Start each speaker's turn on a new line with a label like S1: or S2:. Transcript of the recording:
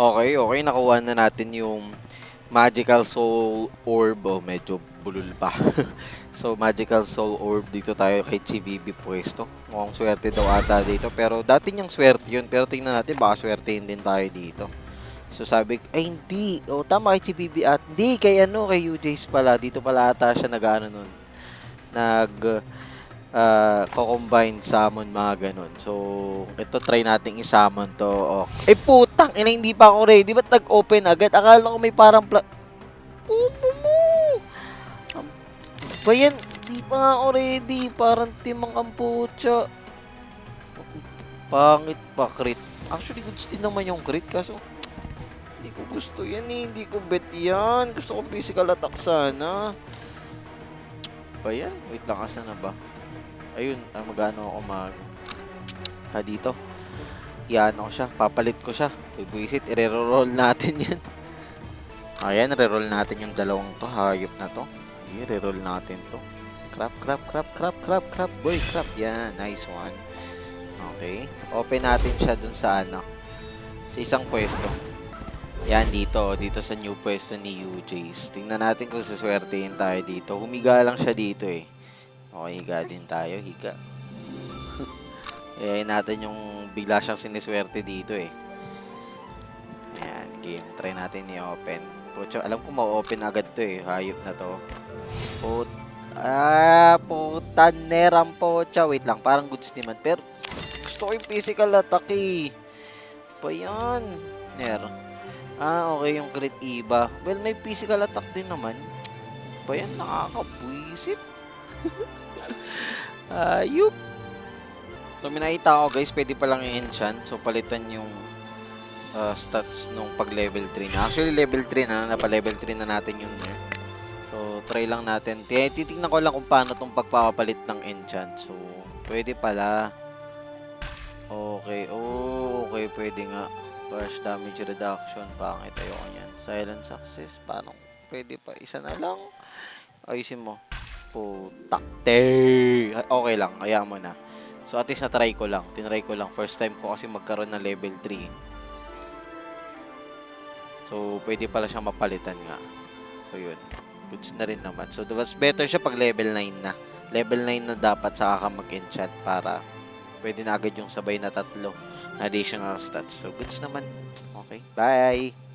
S1: Okay, okay. Nakuha na natin yung Magical Soul Orb. Oh, medyo bulol pa. so, Magical Soul Orb. Dito tayo kay GBB pwesto. Mukhang swerte daw ata dito. Pero dati niyang swerte yun. Pero tingnan natin, baka swertein din tayo dito. So, sabi, ay hindi. O, tama kay GBB at hindi. Kay ano, kay UJ's pala. Dito pala ata siya nag-ano nun. Nag uh, co-combine summon mga ganun. So, ito try nating i-summon to. Oh. Eh putang, ina hindi pa ako ready. Ba't nag-open agad? Akala ko may parang pla... Puto mo! Am- Ba yan? Hindi pa nga ako ready. Parang timang ang putya. Pangit pa, crit. Actually, goods din naman yung crit. Kaso, hindi ko gusto yan eh. Hindi ko bet yan. Gusto ko physical attack sana. Ba yan? Wait lang, asa na ba? Ayun, ah, magano ako mag ah, dito. Iyan ko siya, papalit ko siya. Bibwisit, i-reroll natin yan. Ayan, re-roll natin yung dalawang to. Hayop na to. Sige, re-roll natin to. Crap, crap, crap, crap, crap, crap. Boy, crap. Yan, nice one. Okay. Open natin siya dun sa ano. Sa isang pwesto. Yan, dito. Dito sa new pwesto ni UJ's. Tingnan natin kung saswertein tayo dito. Humiga lang siya dito eh. Okay, higa din tayo. Higa. Ayayin natin yung bigla siyang siniswerte dito eh. Ayan, game. Try natin i-open. Pucho, alam ko ma-open agad to eh. Hayop na to. Put ah, puta neram pocha. Wait lang, parang goods naman. Pero gusto ko yung physical attack eh. Pa yan. Ner. Ah, okay yung crit iba. Well, may physical attack din naman. Pa yan, nakakabwisit. Ayup. So, may nakita ko guys, pwede palang i-enchant. So, palitan yung uh, stats nung pag level 3 na. Actually, level 3 na. Napa-level 3 na natin yung nerf. So, try lang natin. Titignan ko lang kung paano tong pagpapalit ng enchant. So, pwede pala. Okay. Oh, okay. Pwede nga. Flash damage reduction. Pangit. Ayoko niyan. Silent success. Paano? Pwede pa. Isa na lang. Ayusin mo. Putak. Ay, Okay lang. Kaya mo na. So, at least na-try ko lang. Tinry ko lang. First time ko kasi magkaroon ng level 3. So, pwede pala siyang mapalitan nga. So, yun. Goods na rin naman. So, mas better siya pag level 9 na. Level 9 na dapat saka ka mag-enchant para pwede na agad yung sabay na tatlo na additional stats. So, goods naman. Okay. Bye!